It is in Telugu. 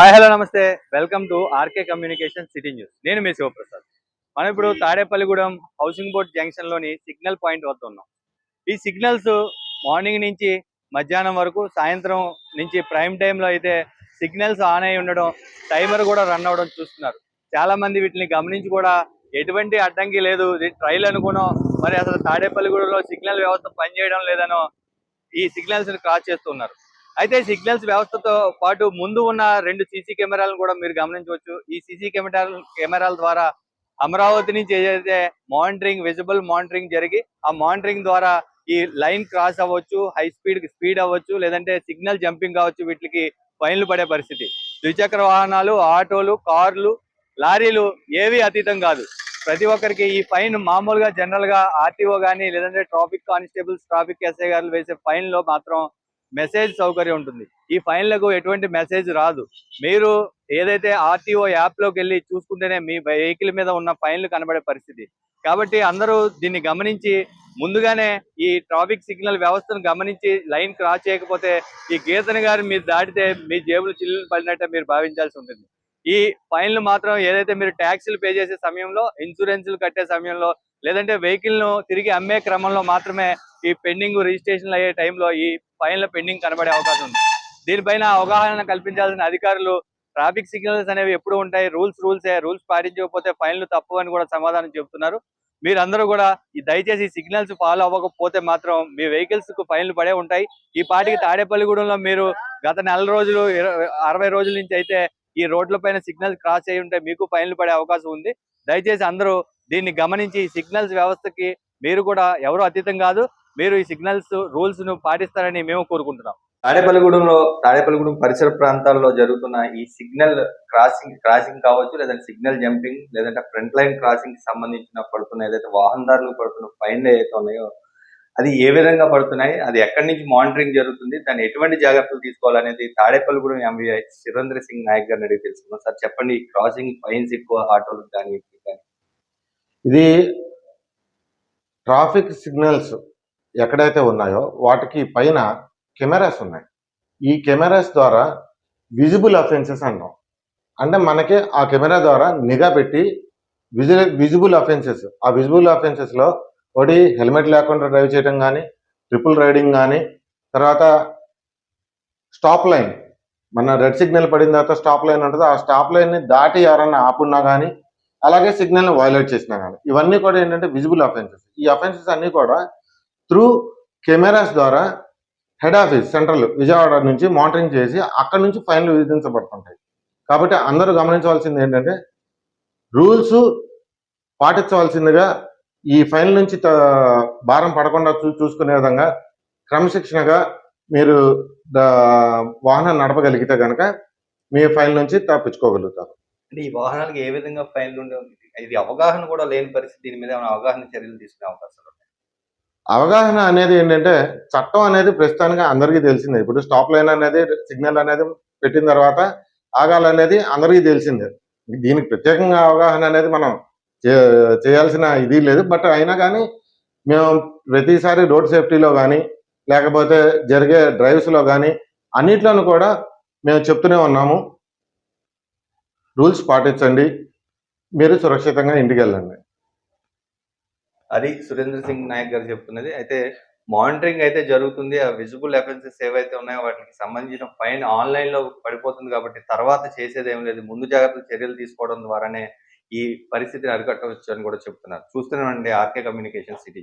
హాయ్ హలో నమస్తే. Welcome to RK communication city news నేను మీ శివప్రసాద్. మనం ఇప్పుడు తాడేపల్లిగూడెం హౌసింగ్ బోర్డ్ జంక్షన్లోని సిగ్నల్ పాయింట్ వద్ద ఉన్నాం. ఈ సిగ్నల్స్ మార్నింగ్ నుంచి మధ్యాహ్నం వరకు సాయంత్రం నుంచి ప్రైమ్ టైంలో అయితే సిగ్నల్స్ ఆన్ అయి ఉండడం టైమర్ కూడా రన్ అవ్వడం చూస్తున్నారు. చాలా మంది వీటిని గమనించి కూడా ఎటువంటి అడ్డంకి లేదు. ఇది ట్రైల్ అనుకున్నాం మరి అసలు తాడేపల్లిగూడెంలో సిగ్నల్ వ్యవస్థ పనిచేయడం లేదనో ఈ సిగ్నల్స్ క్రాస్ చేస్తున్నారు. అయితే సిగ్నల్స్ వ్యవస్థతో పాటు ముందు ఉన్న రెండు సీసీ కెమెరాలను కూడా మీరు గమనించవచ్చు. ఈ సీసీ కెమెరాల కెమెరాల ద్వారా అమరావతి నుంచి ఏదైతే మానిటరింగ్ విజిబుల్ మానిటరింగ్ జరిగి ఆ మానిటరింగ్ ద్వారా ఈ లైన్ క్రాస్ అవ్వచ్చు హై స్పీడ్ స్పీడ్ అవ్వచ్చు లేదంటే సిగ్నల్ జంపింగ్ కావచ్చు వీటికి ఫైన్లు పడే పరిస్థితి. ద్విచక్ర వాహనాలు ఆటోలు కార్లు లారీలు ఏవి అతీతం కాదు. ప్రతి ఒక్కరికి ఈ ఫైన్ మామూలుగా జనరల్గా ఆర్టీఓ కానీ లేదంటే ట్రాఫిక్ కానిస్టేబుల్స్ ట్రాఫిక్ ఎస్ఐ గారు వేసే ఫైన్లో మాత్రం మెసేజ్ సౌకర్యం ఉంటుంది. ఈ ఫైన్లకు ఎటువంటి మెసేజ్ రాదు. మీరు ఏదైతే ఆర్టీఓ యాప్లోకి వెళ్ళి చూసుకుంటేనే మీ వెహికల్ మీద ఉన్న ఫైన్లు కనబడే పరిస్థితి. కాబట్టి అందరూ దీన్ని గమనించి ముందుగానే ఈ ట్రాఫిక్ సిగ్నల్ వ్యవస్థను గమనించి లైన్ క్రాస్ చేయకపోతే ఈ గీతని గారు మీరు దాటితే మీ జేబులు చిల్లులు పడినట్టే మీరు భావించాల్సి ఉంటుంది. ఈ ఫైన్లు మాత్రం ఏదైతే మీరు ట్యాక్సీలు పే చేసే సమయంలో ఇన్సూరెన్స్లు కట్టే సమయంలో లేదంటే వెహికల్ను తిరిగి అమ్మే క్రమంలో మాత్రమే ఈ పెండింగ్ రిజిస్ట్రేషన్ అయ్యే టైంలో ఈ ఫైన్ల పెండింగ్ కనబడే అవకాశం ఉంది. దీనిపైన అవగాహన కల్పించాల్సిన అధికారులు ట్రాఫిక్ సిగ్నల్స్ అనేవి ఎప్పుడు ఉంటాయి. రూల్స్ రూల్సే రూల్స్ పాటించకపోతే ఫైన్లు తప్పు అని కూడా సమాధానం చెబుతున్నారు. మీరందరూ కూడా ఈ దయచేసి సిగ్నల్స్ ఫాలో అవ్వకపోతే మాత్రం మీ వెహికల్స్కు ఫైన్లు పడే ఉంటాయి. ఈ పాటికి తాడేపల్లిగూడెంలో మీరు గత నెల రోజులు ఇరవై- అరవై రోజుల నుంచి అయితే ఈ రోడ్ల పైన సిగ్నల్స్ క్రాస్ అయి ఉంటే మీకు ఫైన్లు పడే అవకాశం ఉంది. దయచేసి అందరూ దీన్ని గమనించి ఈ సిగ్నల్స్ వ్యవస్థకి మీరు కూడా ఎవరు అతీతం కాదు మీరు ఈ సిగ్నల్స్ రూల్స్ను పాటిస్తారని మేము కోరుకుంటున్నాం. తాడేపల్లిగూడెంలో తాడేపల్లిగూడెం పరిసర ప్రాంతాల్లో జరుగుతున్న ఈ సిగ్నల్ క్రాసింగ్ క్రాసింగ్ కావచ్చు లేదంటే సిగ్నల్ జంపింగ్ లేదంటే ఫ్రంట్ లైన్ క్రాసింగ్కి సంబంధించిన పడుతున్న ఏదైతే వాహనదారులు పడుతున్న ఫైన్లు ఏదైతే ఉన్నాయో అది ఏ విధంగా పడుతున్నాయి అది ఎక్కడి నుంచి మానిటరింగ్ జరుగుతుంది దాన్ని ఎటువంటి జాగ్రత్తలు తీసుకోవాలనేది తాడేపల్లిగూడెం ఎంబీఐ సురేంద్ర సింగ్ నాయక్ గారిని అడిగి తెలుసుకున్నాం సార్ చెప్పండి క్రాసింగ్ ఫైన్స్ ఎక్కువ ఆటోలకు కానీ ఇది ట్రాఫిక్ సిగ్నల్స్ ఎక్కడైతే ఉన్నాయో వాటికి పైన కెమెరాస్ ఉన్నాయి. ఈ కెమెరాస్ ద్వారా విజిబుల్ అఫెన్సెస్ అన్నాం. అంటే మనకి ఆ కెమెరా ద్వారా నిఘా పెట్టి విజి విజిబుల్ అఫెన్సెస్ ఆ విజిబుల్ అఫెన్సెస్లో ఒకటి హెల్మెట్ లేకుండా డ్రైవ్ చేయడం కానీ ట్రిపుల్ రైడింగ్ కానీ తర్వాత స్టాప్ లైన్. మన రెడ్ సిగ్నల్ పడిన తర్వాత స్టాప్ లైన్ ఉంటుంది. ఆ స్టాప్ లైన్ని దాటి ఎవరన్నా ఆపున్నా కానీ అలాగే సిగ్నల్ని వైలేట్ చేసినా కానీ. ఇవన్నీ కూడా ఏంటంటే విజిబుల్ అఫెన్సెస్ ఈ అఫెన్సెస్ అన్నీ కూడా త్రూ కెమెరాస్ ద్వారా హెడ్ ఆఫీస్ సెంట్రల్ విజయవాడ నుంచి మానిటరింగ్ చేసి అక్కడ నుంచి ఫైన్లు విధించబడుతుంటాయి. కాబట్టి అందరూ గమనించవలసింది ఏంటంటే రూల్స్ పాటించవలసిందిగా ఈ ఫైన్ నుంచి త- భారం పడకుండా చూ చూసుకునే విధంగా క్రమశిక్షణగా మీరు వాహనం నడపగలిగితే కనుక మీ ఫైల్ నుంచి తప్పించుకోగలుగుతారు. అంటే ఈ వాహనాలకు ఏ విధంగా ఫైన్లు ఉండే ఇది అవగాహన కూడా లేని పరిస్థితి. దీని మీద ఏమైనా అవగాహన చర్యలు తీసుకునే అవకాశాలు ఉన్నాయి? అవగాహన అనేది ఏంటంటే చట్టం అనేది ప్రస్తుతానికి అందరికీ తెలిసిందే. ఇప్పుడు స్టాప్ లైన్ అనేది సిగ్నల్ అనేది పెట్టిన తర్వాత ఆగాలనేది అందరికీ తెలిసిందే. దీనికి ప్రత్యేకంగా అవగాహన అనేది మనం చే- చేయాల్సిన ఇది లేదు. బట్ అయినా కానీ మేము ప్రతిసారి రోడ్ సేఫ్టీలో కానీ లేకపోతే జరిగే డ్రైవ్స్లో కానీ అన్నిట్లోనూ కూడా మేము చెప్తూనే ఉన్నాము. రూల్స్ పాటించండి. మీరు సురక్షితంగా ఇంటికి వెళ్ళండి అది సురేంద్ర సింగ్ నాయక్ గారు చెప్తున్నది. అయితే మానిటరింగ్ అయితే జరుగుతుంది. ఆ విజిబుల్ ఎఫెన్సెస్ ఏవైతే ఉన్నాయో వాటికి సంబంధించిన ఫైన్ ఆన్లైన్లో పడిపోతుంది కాబట్టి తర్వాత చేసేది ఏం లేదు. ముందు జాగ్రత్త చర్యలు తీసుకోవడం ద్వారానే ఈ పరిస్థితిని అరికట్టవచ్చు అని కూడా చెప్తున్నారు. చూస్తున్నామండి ఆర్కే కమ్యూనికేషన్ సిటీ